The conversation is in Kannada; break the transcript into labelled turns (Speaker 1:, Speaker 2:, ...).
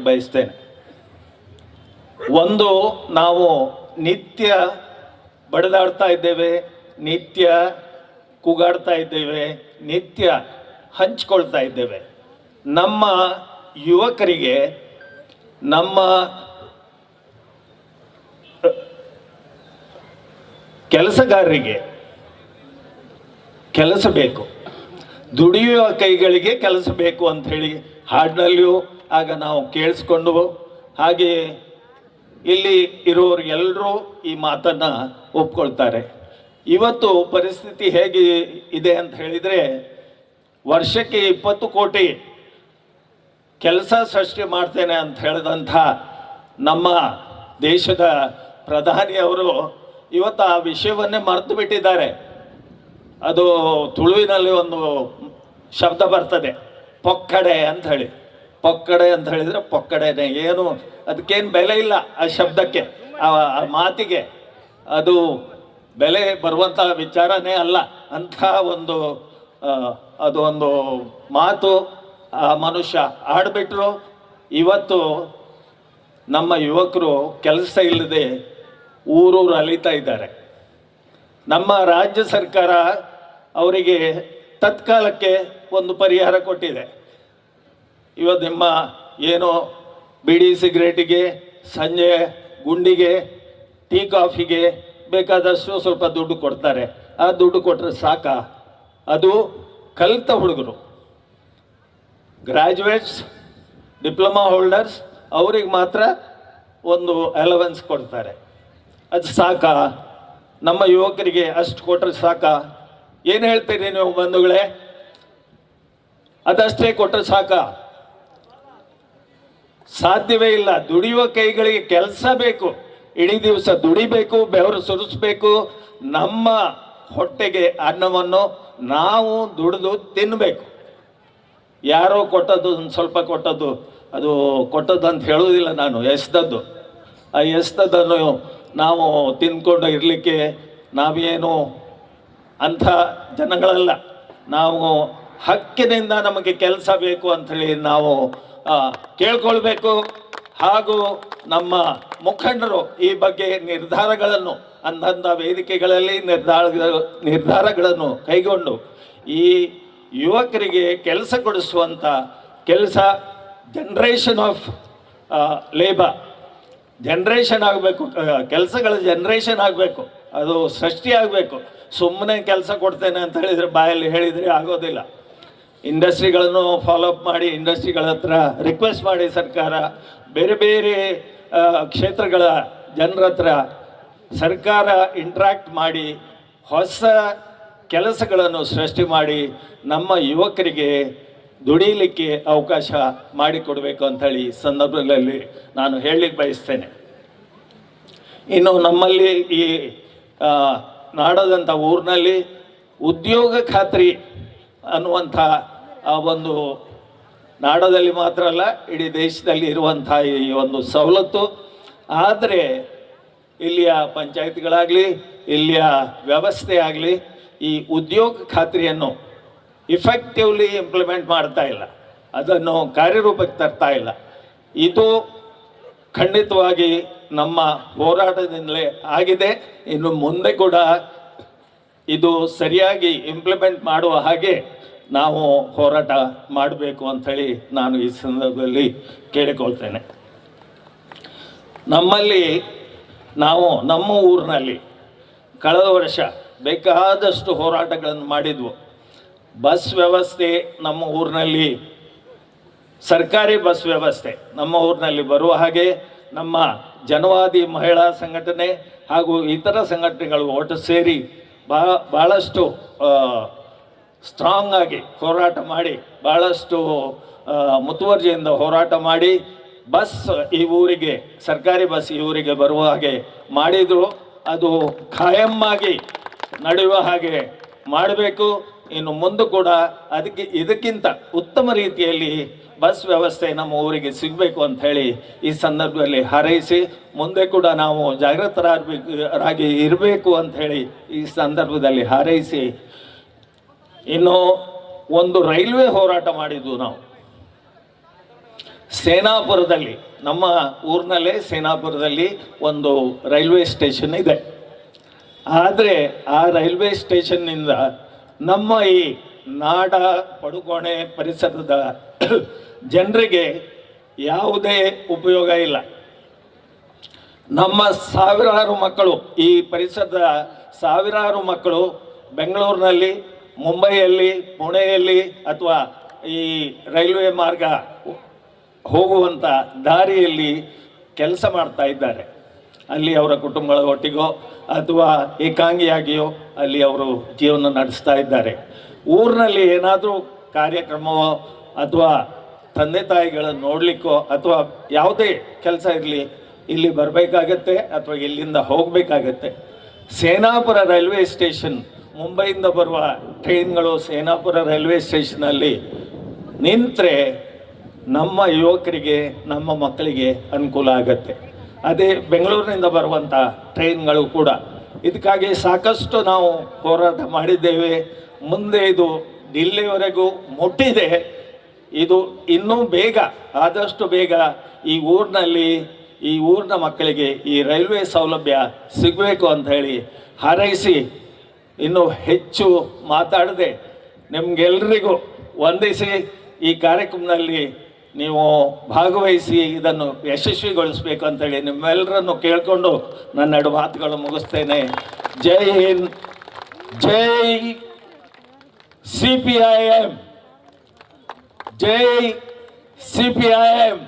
Speaker 1: ಹೇಳಲಿಕ್ಕೆ ಬಯಸ್ತೇನೆ. ಒಂದು, ನಾವು ನಿತ್ಯ ಬಡದಾಡ್ತಾ ಇದ್ದೇವೆ, ನಿತ್ಯ ಕೂಗಾಡ್ತಾ ಇದ್ದೇವೆ, ನಿತ್ಯ ಹಂಚ್ಕೊಳ್ತಾ ಇದ್ದೇವೆ. ನಮ್ಮ ಯುವಕರಿಗೆ, ನಮ್ಮ ಕೆಲಸಗಾರರಿಗೆ ಕೆಲಸ ಬೇಕು. ದುಡಿಯುವ ಕೈಗಳಿಗೆ ಕೆಲಸ ಬೇಕು ಅಂತ ಹೇಳಿ ಹಾಡಿನಲ್ಲಿಯೂ ಆಗ ನಾವು ಕೇಳಿಸ್ಕೊಂಡು ಹಾಗೆ ಇಲ್ಲಿ ಇರೋರು ಎಲ್ಲರೂ ಈ ಮಾತನ್ನು ಒಪ್ಕೊಳ್ತಾರೆ. ಇವತ್ತು ಪರಿಸ್ಥಿತಿ ಹೇಗೆ ಇದೆ ಅಂತ ಹೇಳಿದರೆ, ವರ್ಷಕ್ಕೆ ಇಪ್ಪತ್ತು ಕೋಟಿ ಕೆಲಸ ಸೃಷ್ಟಿ ಮಾಡ್ತೇನೆ ಅಂತ ಹೇಳಿದಂಥ ನಮ್ಮ ದೇಶದ ಪ್ರಧಾನಿಯವರು ಇವತ್ತು ಆ ವಿಷಯವನ್ನೇ ಮರೆತು ಬಿಟ್ಟಿದ್ದಾರೆ. ಅದು ತುಳುವಿನಲ್ಲಿ ಒಂದು ಶಬ್ದ ಬರ್ತದೆ, ಪೊಕ್ಕಡೆ ಅಂತ ಹೇಳಿ. ಪೊಕ್ಕಡೆ ಅಂತ ಹೇಳಿದರೆ ಪೊಕ್ಕಡೆನೆ. ಏನು, ಅದಕ್ಕೇನು ಬೆಲೆ ಇಲ್ಲ ಆ ಶಬ್ದಕ್ಕೆ, ಆ ಮಾತಿಗೆ. ಅದು ಬೆಲೆ ಬರುವಂಥ ವಿಚಾರನೇ ಅಲ್ಲ. ಅಂಥ ಒಂದು ಅದು ಒಂದು ಮಾತು ಆ ಮನುಷ್ಯ ಆಡ್ಬಿಟ್ರು ಇವತ್ತು ನಮ್ಮ ಯುವಕರು ಕೆಲಸ ಇಲ್ಲದೆ ಊರೂರು ಅಲಿತಾ ಇದ್ದಾರೆ. ನಮ್ಮ ರಾಜ್ಯ ಸರ್ಕಾರ ಅವರಿಗೆ ತತ್ಕಾಲಕ್ಕೆ ಒಂದು ಪರಿಹಾರ ಕೊಟ್ಟಿದೆ. ಇವತ್ತು ನಿಮ್ಮ ಏನು ಬಿಡಿ ಸಿಗರೇಟಿಗೆ, ಸಂಜೆ ಗುಂಡಿಗೆ, ಟೀ ಕಾಫಿಗೆ ಬೇಕಾದಷ್ಟು ಸ್ವಲ್ಪ ದುಡ್ಡು ಕೊಡ್ತಾರೆ. ಆ ದುಡ್ಡು ಕೊಟ್ಟರೆ ಸಾಕ? ಅದು ಕಲಿತ ಹುಡುಗರು. ಗ್ರ್ಯಾಜುಯೇಟ್ಸ್ ಡಿಪ್ಲೊಮಾ ಹೋಲ್ಡರ್ಸ್ ಅವ್ರಿಗೆ ಮಾತ್ರ ಒಂದು ಅಲವೆನ್ಸ್ ಕೊಡ್ತಾರೆ. ಅದು ಸಾಕಾ? ನಮ್ಮ ಯುವಕರಿಗೆ ಅಷ್ಟು ಕೊಟ್ಟರೆ ಸಾಕಾ? ಏನು ಹೇಳ್ತೀರಿ ನೀವು ಬಂಧುಗಳೇ? ಅದಷ್ಟೇ ಕೊಟ್ಟರೆ ಸಾಕಾ? ಸಾಧ್ಯವೇ ಇಲ್ಲ. ದುಡಿಯುವ ಕೈಗಳಿಗೆ ಕೆಲಸ ಬೇಕು. ಇಡೀ ದಿವಸ ದುಡಿಬೇಕು, ಬೆವರು ಸುರಿಸ್ಬೇಕು. ನಮ್ಮ ಹೊಟ್ಟೆಗೆ ಅನ್ನವನ್ನು ನಾವು ದುಡಿದು ತಿನ್ನಬೇಕು ಯಾರೋ ಕೊಟ್ಟದ್ದು, ಒಂದು ಸ್ವಲ್ಪ ಕೊಟ್ಟದ್ದು, ಅದು ಕೊಟ್ಟದ್ದು ಅಂತ ಹೇಳುವುದಿಲ್ಲ ನಾನು ಎಸ್ದದ್ದು ಆ ಎಸ್ದದ್ದನ್ನು ನಾವು ತಿನ್ಕೊಂಡು ಇರಲಿಕ್ಕೆ ನಾವೇನು ಅಂಥ ಜನಗಳಲ್ಲ. ನಾವು ಹಕ್ಕಿನಿಂದ ನಮಗೆ ಕೆಲಸ ಬೇಕು ಅಂಥೇಳಿ ನಾವು ಕೇಳ್ಕೊಳ್ಬೇಕು. ಹಾಗೂ ನಮ್ಮ ಮುಖಂಡರು ಈ ಬಗ್ಗೆ ನಿರ್ಧಾರಗಳನ್ನು ಅಂದಂಥ ವೇದಿಕೆಗಳಲ್ಲಿ ನಿರ್ಧಾರ, ನಿರ್ಧಾರಗಳನ್ನು ಕೈಗೊಂಡು, ಈ ಯುವಕರಿಗೆ ಕೆಲಸ ಕೊಡಿಸುವಂಥ ಕೆಲಸ ಜನ್ರೇಷನ್ ಆಫ್ ಲೇಬರ್ ಜನ್ರೇಷನ್ ಆಗಬೇಕು ಕೆಲಸಗಳ ಜನ್ರೇಷನ್ ಆಗಬೇಕು. ಅದು ಸೃಷ್ಟಿ ಆಗಬೇಕು. ಸುಮ್ಮನೆ ಕೆಲಸ ಕೊಡ್ತೇನೆ ಅಂತ ಹೇಳಿದರೆ ಬಾಯಲ್ಲಿ ಹೇಳಿದರೆ ಆಗೋದಿಲ್ಲ. ಇಂಡಸ್ಟ್ರಿಗಳನ್ನು ಫಾಲೋಅಪ್ ಮಾಡಿ, ಇಂಡಸ್ಟ್ರಿಗಳ ಹತ್ರ ರಿಕ್ವೆಸ್ಟ್ ಮಾಡಿ ಸರ್ಕಾರ. ಬೇರೆ ಬೇರೆ ಕ್ಷೇತ್ರಗಳ ಜನರ ಹತ್ರ ಸರ್ಕಾರ ಇಂಟ್ರ್ಯಾಕ್ಟ್ ಮಾಡಿ, ಹೊಸ ಕೆಲಸಗಳನ್ನು ಸೃಷ್ಟಿ ಮಾಡಿ, ನಮ್ಮ ಯುವಕರಿಗೆ ದುಡಿಯಲಿಕ್ಕೆ ಅವಕಾಶ ಮಾಡಿಕೊಡಬೇಕು ಅಂಥೇಳಿ ಈ ಸಂದರ್ಭದಲ್ಲಿ ನಾನು ಹೇಳಲಿಕ್ಕೆ ಬಯಸ್ತೇನೆ. ಇನ್ನು ನಮ್ಮಲ್ಲಿ ಈ ನಾಡದಂಥ ಊರಿನಲ್ಲಿ ಉದ್ಯೋಗ ಖಾತ್ರಿ ಅನ್ನುವಂಥ ಆ ಒಂದು ನಾಡದಲ್ಲಿ ಮಾತ್ರ ಅಲ್ಲ, ಇಡೀ ದೇಶದಲ್ಲಿ ಇರುವಂಥ ಈ ಒಂದು ಸವಲತ್ತು. ಆದರೆ ಇಲ್ಲಿಯ ಪಂಚಾಯತ್ಗಳಾಗಲಿ, ಇಲ್ಲಿಯ ವ್ಯವಸ್ಥೆ ಆಗಲಿ ಈ ಉದ್ಯೋಗ ಖಾತ್ರಿಯನ್ನು ಇಫೆಕ್ಟಿವ್ಲಿ ಇಂಪ್ಲಿಮೆಂಟ್ ಮಾಡ್ತಾ ಇಲ್ಲ. ಅದನ್ನು ಕಾರ್ಯರೂಪಕ್ಕೆ ತರ್ತಾ ಇಲ್ಲ. ಇದು ಖಂಡಿತವಾಗಿ ನಮ್ಮ ಹೋರಾಟದಿಂದಲೇ ಆಗಿದೆ. ಇನ್ನು ಮುಂದೆ ಕೂಡ ಇದು ಸರಿಯಾಗಿ ಇಂಪ್ಲಿಮೆಂಟ್ ಮಾಡುವ ಹಾಗೆ ನಾವು ಹೋರಾಟ ಮಾಡಬೇಕು ಅಂಥೇಳಿ ನಾನು ಈ ಸಂದರ್ಭದಲ್ಲಿ ಕೇಳಿಕೊಳ್ತೇನೆ. ನಮ್ಮಲ್ಲಿ ನಾವು ನಮ್ಮ ಊರಿನಲ್ಲಿ ಕಳೆದ ವರ್ಷ ಬೇಕಾದಷ್ಟು ಹೋರಾಟಗಳನ್ನು ಮಾಡಿದ್ವು. ಬಸ್ ವ್ಯವಸ್ಥೆ ನಮ್ಮ ಊರಿನಲ್ಲಿ, ಸರ್ಕಾರಿ ಬಸ್ ವ್ಯವಸ್ಥೆ ನಮ್ಮ ಊರಿನಲ್ಲಿ ಬರುವ ಹಾಗೆ ನಮ್ಮ ಜನವಾದಿ ಮಹಿಳಾ ಸಂಘಟನೆ ಹಾಗೂ ಇತರ ಸಂಘಟನೆಗಳು ಒಟ್ಟು ಸೇರಿ ಬಹಳ ಭಾಳಷ್ಟು ಸ್ಟ್ರಾಂಗ್ ಆಗಿ ಹೋರಾಟ ಮಾಡಿ ಭಾಳಷ್ಟು ಮುತುವರ್ಜಿಯಿಂದ ಹೋರಾಟ ಮಾಡಿ, ಬಸ್ ಈ ಊರಿಗೆ, ಸರ್ಕಾರಿ ಬಸ್ ಈ ಊರಿಗೆ ಬರುವ ಹಾಗೆ ಮಾಡಿದರು. ಅದು ಖಾಯಂ ಆಗಿ ನಡೆಯುವ ಹಾಗೆ ಮಾಡಬೇಕು. ಇನ್ನು ಮುಂದೆ ಕೂಡ ಅದಕ್ಕೆ ಇದಕ್ಕಿಂತ ಉತ್ತಮ ರೀತಿಯಲ್ಲಿ ಬಸ್ ವ್ಯವಸ್ಥೆ ನಮ್ಮ ಊರಿಗೆ ಸಿಗಬೇಕು ಅಂತ ಹೇಳಿ ಈ ಸಂದರ್ಭದಲ್ಲಿ ಹಾರೈಸಿ ಮುಂದೆ ಕೂಡ ನಾವು ಜಾಗೃತರಾಗಬೇಕು ಇರಬೇಕು ಅಂತ ಹೇಳಿ ಈ ಸಂದರ್ಭದಲ್ಲಿ ಹಾರೈಸಿ ಇನ್ನು ಒಂದು ರೈಲ್ವೆ ಹೋರಾಟ ಮಾಡಿದ್ವು ನಾವು. ಸೇನಾಪುರದಲ್ಲಿ, ನಮ್ಮ ಊರಿನಲ್ಲೇ ಸೇನಾಪುರದಲ್ಲಿ ಒಂದು ರೈಲ್ವೆ ಸ್ಟೇಷನ್ ಇದೆ. ಆದರೆ ಆ ರೈಲ್ವೆ ಸ್ಟೇಷನ್ನಿಂದ ನಮ್ಮ ಈ ನಾಡ ಪಡುಕೋಣೆ ಪರಿಸರದ ಜನರಿಗೆ ಯಾವುದೇ ಉಪಯೋಗ ಇಲ್ಲ. ನಮ್ಮ ಸಾವಿರಾರು ಮಕ್ಕಳು, ಈ ಪರಿಸರದ ಸಾವಿರಾರು ಮಕ್ಕಳು ಬೆಂಗಳೂರಿನಲ್ಲಿ, ಮುಂಬೈಯಲ್ಲಿ, ಪುಣೆಯಲ್ಲಿ ಅಥವಾ ಈ ರೈಲ್ವೆ ಮಾರ್ಗ ಹೋಗುವಂಥ ದಾರಿಯಲ್ಲಿ ಕೆಲಸ ಮಾಡ್ತಾ ಇದ್ದಾರೆ. ಅಲ್ಲಿ ಅವರ ಕುಟುಂಬಗಳ ಒಟ್ಟಿಗೋ ಅಥವಾ ಏಕಾಂಗಿಯಾಗಿಯೋ ಅಲ್ಲಿ ಅವರು ಜೀವನ ನಡೆಸ್ತಾ ಇದ್ದಾರೆ. ಊರಿನಲ್ಲಿ ಏನಾದರೂ ಕಾರ್ಯಕ್ರಮವೋ ಅಥವಾ ತಂದೆ ತಾಯಿಗಳನ್ನು ನೋಡಲಿಕ್ಕೋ ಅಥವಾ ಯಾವುದೇ ಕೆಲಸ ಇರಲಿ, ಇಲ್ಲಿ ಬರಬೇಕಾಗತ್ತೆ ಅಥವಾ ಇಲ್ಲಿಂದ ಹೋಗಬೇಕಾಗತ್ತೆ. ಸೇನಾಪುರ ರೈಲ್ವೆ ಸ್ಟೇಷನ್, ಮುಂಬೈಯಿಂದ ಬರುವ ಟ್ರೈನ್ಗಳು ಸೇನಾಪುರ ರೈಲ್ವೆ ಸ್ಟೇಷನಲ್ಲಿ ನಿಂತರೆ ನಮ್ಮ ಯುವಕರಿಗೆ, ನಮ್ಮ ಮಕ್ಕಳಿಗೆ ಅನುಕೂಲ ಆಗತ್ತೆ. ಅದೇ ಬೆಂಗಳೂರಿನಿಂದ ಬರುವಂಥ ಟ್ರೈನ್ಗಳು ಕೂಡ. ಇದಕ್ಕಾಗಿ ಸಾಕಷ್ಟು ನಾವು ಹೋರಾಟ ಮಾಡಿದ್ದೇವೆ. ಮುಂದೆ ಇದು ದಿಲ್ಲಿಯವರೆಗೂ ಮುಟ್ಟಿದೆ. ಇದು ಇನ್ನೂ ಬೇಗ, ಆದಷ್ಟು ಬೇಗ ಈ ಊರಿನಲ್ಲಿ, ಈ ಊರಿನ ಮಕ್ಕಳಿಗೆ ಈ ರೈಲ್ವೆ ಸೌಲಭ್ಯ ಸಿಗಬೇಕು ಅಂತ ಹೇಳಿ ಹಾರೈಸಿ ಇನ್ನೂ ಹೆಚ್ಚು ಮಾತಾಡದೆ ನಿಮಗೆಲ್ಲರಿಗೂ ವಂದಿಸಿ ಈ ಕಾರ್ಯಕ್ರಮದಲ್ಲಿ ನೀವು ಭಾಗವಹಿಸಿ ಇದನ್ನು ಯಶಸ್ವಿಗೊಳಿಸಬೇಕು ಅಂತೇಳಿ ನಿಮ್ಮೆಲ್ಲರನ್ನು ಕೇಳಿಕೊಂಡು ನನ್ನ ಎರಡು ಮಾತುಗಳು ಮುಗಿಸ್ತೇನೆ. Jai Hind, Jai C P I M, Jai C P I M.